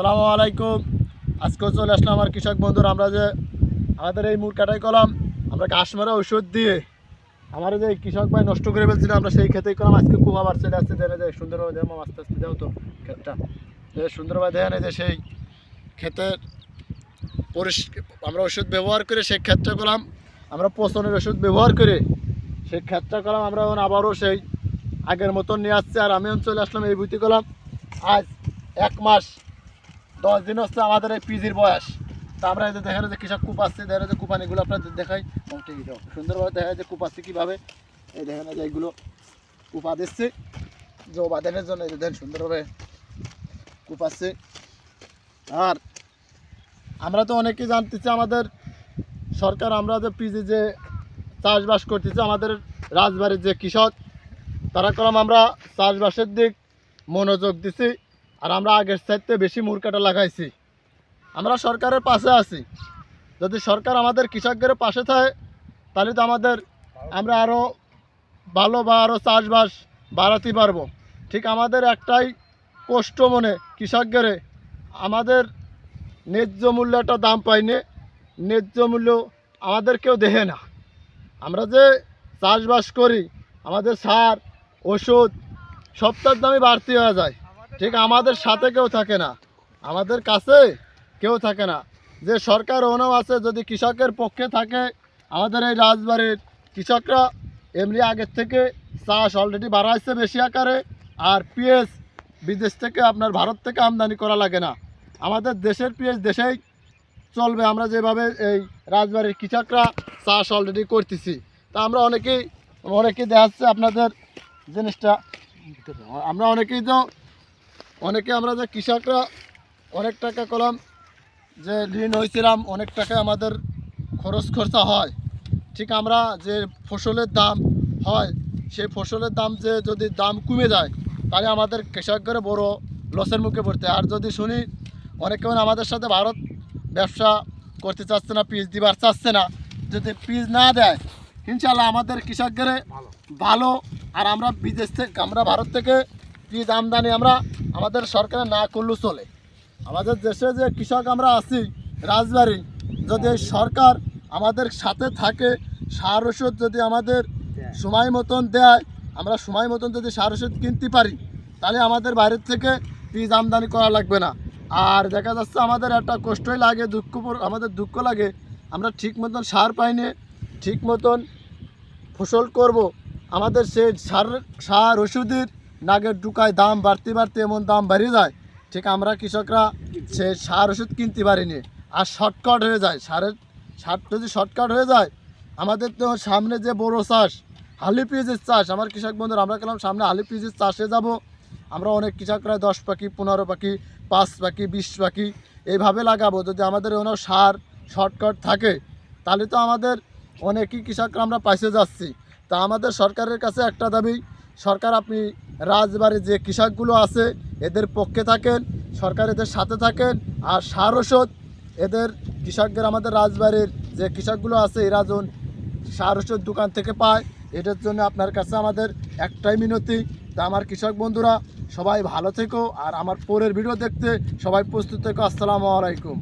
আসসালামু আলাইকুম। আজকে চলে আসলাম আমার কৃষক বন্ধুরা, আমরা যে আমাদের এই মুর কাটাই করলাম, আমরা ঘাস মারা ওষুধ দিয়ে আমার যে কৃষক ভাই নষ্ট করে ফেলছিল, আমরা সেই খেতেই করলাম। আজকে খুব আবার চলে আসছে দেনে যে সুন্দরভাবে দেবো আস্তে আস্তে যাও তো ক্ষেতটা। যে সুন্দরভাবে দেয় যে সেই ক্ষেতের পরিষ্কার আমরা ওষুধ ব্যবহার করে সেই ক্ষেতটা করলাম। আমরা পচনের ওষুধ ব্যবহার করে সেই ক্ষেতটা করলাম। আমরা আবারও সেই আগের মতন নিয়ে আসছে, আর আমি চলে আসলাম এই বুঝতে করলাম। আজ এক মাস দশ দিন হচ্ছে আমাদের এই পিজির বয়স। তা আমরা এই যে দেখেন যে কৃষক কূপ আসছে দেখেন যে কুপানিগুলো আপনাদের দেখাই। ঠিকই সুন্দরভাবে দেখা যায় যে কূপ আসছে কীভাবে। এই দেখেন যে এইগুলো কুপা দিচ্ছে। যে বাদানের জন্য এই দেখেন সুন্দরভাবে কূপ আসছে আর আমরা তো অনেকেই জানতেছি, আমাদের সরকার আমরা যে পিজি যে চাষবাস করতেছি, আমাদের রাজবাড়ির যে কৃষক, তারা কলম আমরা চাষবাসের দিক মনোযোগ দিছি। আর আমরা আগের চাইতে বেশি মুরকাটা লাগাইছি। আমরা সরকারের পাশে আছি। যদি সরকার আমাদের কৃষকদের পাশে থাকে, তাহলে তো আমাদের আমরা আরও ভালো বা আরও চাষবাস বাড়াতে পারব। ঠিক আমাদের একটাই কষ্ট মনে কৃষকদের, আমাদের ন্যায্য মূল্য একটা দাম পাইনি ন্যায্য মূল্য আমাদের কেউ দেহে না। আমরা যে চাষবাস করি, আমাদের সার, ওষুধ সপ্তাহের দামই বাড়তি হয়ে যায়। ঠিক আমাদের সাথে কেউ থাকে না। আমাদের কাছে কেউ থাকে না। যে সরকার ওনাও আছে, যদি কৃষকের পক্ষে থাকে আমাদের এই রাজবাড়ির, কৃষকরা এমনি আগের থেকে চাষ অলরেডি বাড়াইছে বেশি আকারে, আর পিএস বিদেশ থেকে আপনার ভারত থেকে আমদানি করা লাগে না। আমাদের দেশের পিএস দেশেই চলবে, আমরা যেভাবে এই রাজবাড়ির কৃষকরা চাষ অলরেডি করতেছি। তা আমরা অনেকেই অনেকেই দেখাচ্ছে আপনাদের জিনিসটা। আমরা অনেকেই তো অনেকে আমরা যে কৃষকরা অনেক টাকা করলাম যে ঋণ হয়েছিলাম অনেক টাকা আমাদের খরচ খরচা হয়। ঠিক আমরা যে ফসলের দাম হয়, সেই ফসলের দাম যে যদি দাম কমে যায়, তাহলে আমাদের কৃষকদের বড় লসের মুখে পড়তে। আর যদি শুনি, অনেকে আমাদের সাথে ভারত ব্যবসা করতে চাচ্ছে না, পিস দিবার চাচ্ছে না। যদি পিস না দেয় ইনশাল্লাহ আমাদের কৃষকদের ভালো। আর আমরা বিদেশ থেকে, আমরা ভারত থেকে পিস আমদানি আমরা আমাদের সরকার না করলেও চলে। আমাদের দেশে যে কৃষক আমরা আছি রাজবাড়ি যদি সরকার আমাদের সাথে থাকে সার ওষুধ যদি আমাদের সময় মতন দেয় আমরা সময় মতন যদি সার ওষুধ কিনতে পারি তাহলে আমাদের বাইরের থেকে বীজ আমদানি করা লাগবে না। আর দেখা যাচ্ছে আমাদের একটা কষ্টই লাগে দুঃখ আমাদের দুঃখ লাগে আমরা ঠিক মতন সার পাইনি ঠিক মতন ফসল করব। আমাদের সেই সার সার ওষুধের নাগের ডুকায় দাম বাড়তে বাড়তে এমন দাম বেড়ে যায়। ঠিক আমরা কৃষকরা সে সার ওষুধ কিনতে পারিনি। আর শর্টকাট হয়ে যায়। সারের সার যদি শর্টকাট হয়ে যায়, আমাদের তো সামনে যে বড় চাষ, হালি পিজের চাষ। আমার কৃষক বন্ধুরা, আমরা গেলাম সামনে হালি পিজের চাষে যাব। আমরা অনেক কৃষকরা দশ পাখি, পনেরো পাখি, পাঁচ পাখি, বিশ পাখি এইভাবে লাগাবো। যদি আমাদের কোনো সার শর্টকাট থাকে, তাহলে তো আমাদের অনেকই কৃষকরা আমরা পাইছে যাচ্ছি। তা আমাদের সরকারের কাছে একটা দাবি, সরকার আপনি রাজবাড়ির যে কৃষকগুলো আছে, এদের পক্ষে থাকেন, সরকার এদের সাথে থাকেন, আর সার ওষুধ এদের কৃষকদের আমাদের রাজবাড়ির যে কৃষকগুলো আছে, এরা যখন সার ওষুধ দোকান থেকে পায় এটার জন্য আপনার কাছে আমাদের একটাই মিনতি। তা আমার কৃষক বন্ধুরা, সবাই ভালো থেকো, আর আমার পরের ভিডিও দেখতে সবাই প্রস্তুত থেকো। আসসালামু আলাইকুম।